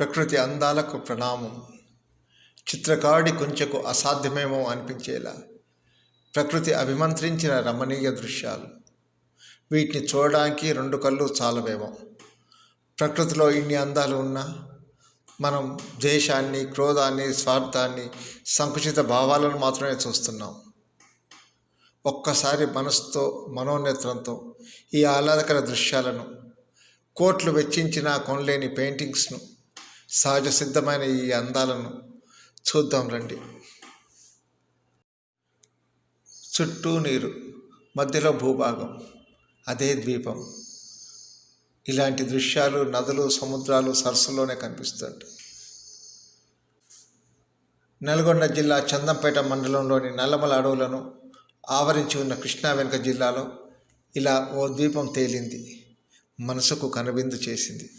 ప్రకృతి అందాలకు ప్రణామం. చిత్రకాడి కొంచెకు అసాధ్యమేమో అనిపించేలా ప్రకృతి అభిమంత్రించిన రమణీయ దృశ్యాలు. వీటిని చూడడానికి రెండు కళ్ళు చాలవేమో. ప్రకృతిలో ఇన్ని అందాలు ఉన్నా మనం ద్వేషాన్ని క్రోధాన్ని స్వార్థాన్ని సంకుచిత భావాలను మాత్రమే చూస్తున్నాం. ఒక్కసారి మనసుతో మనోనేత్రంతో ఈ ఆహ్లాదకర దృశ్యాలను కోట్లు వెచ్చించినా కొనలేని పెయింటింగ్స్ను సహజ సిద్ధమైన ఈ అందాలను చూద్దాం రండి. చుట్టూ నీరు మధ్యలో భూభాగం అదే ద్వీపం. ఇలాంటి దృశ్యాలు నదులు సముద్రాలు సరస్సులోనే కనిపిస్తుంటాయి. నల్గొండ జిల్లా చందంపేట మండలంలోని నల్లమల అడవులను ఆవరించి ఉన్న కృష్ణా వెనుక జిల్లాలో ఇలా ఓ ద్వీపం తేలింది. మనసుకు కనువిందు చేసింది.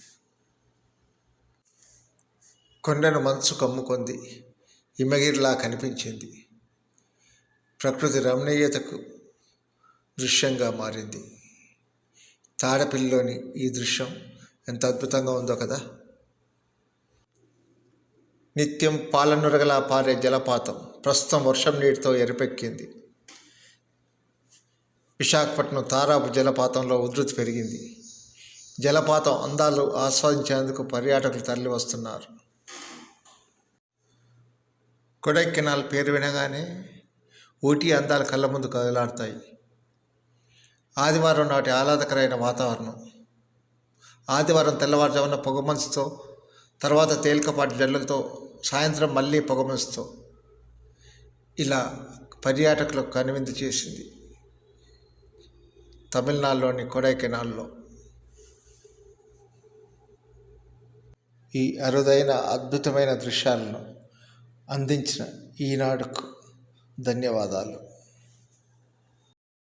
కొండను మనసు కమ్ముకొంది. ఇమగిరిలా కనిపించింది. ప్రకృతి రమణీయతకు దృశ్యంగా మారింది. తాడపిల్లిలోని ఈ దృశ్యం ఎంత అద్భుతంగా ఉందో కదా! నిత్యం పాలనురగలా పారే జలపాతం ప్రస్తుతం వర్షం నీటితో ఎరపెక్కింది. విశాఖపట్నం తారాపు జలపాతంలో ఉధృతి పెరిగింది. జలపాతం అందాలు ఆస్వాదించేందుకు పర్యాటకులు తరలి వస్తున్నారు కొడైకెనాల్ పేరు వినగానే ఊటీ అందాలు కళ్ళ ముందు కదలాడతాయి. ఆదివారం నాటి ఆహ్లాదకరమైన వాతావరణం. ఆదివారం తెల్లవారుజామున పొగమంచుతో తర్వాత తేలికపాటి జల్లులతో సాయంత్రం మళ్ళీ పొగమంచుతో ఇలా పర్యాటకులకు కనువిందు చేసింది తమిళనాడులోని కొడైకెనాల్లో. ఈ అరుదైన అద్భుతమైన దృశ్యాలను అందించిన ఈనాడుకు ధన్యవాదాలు.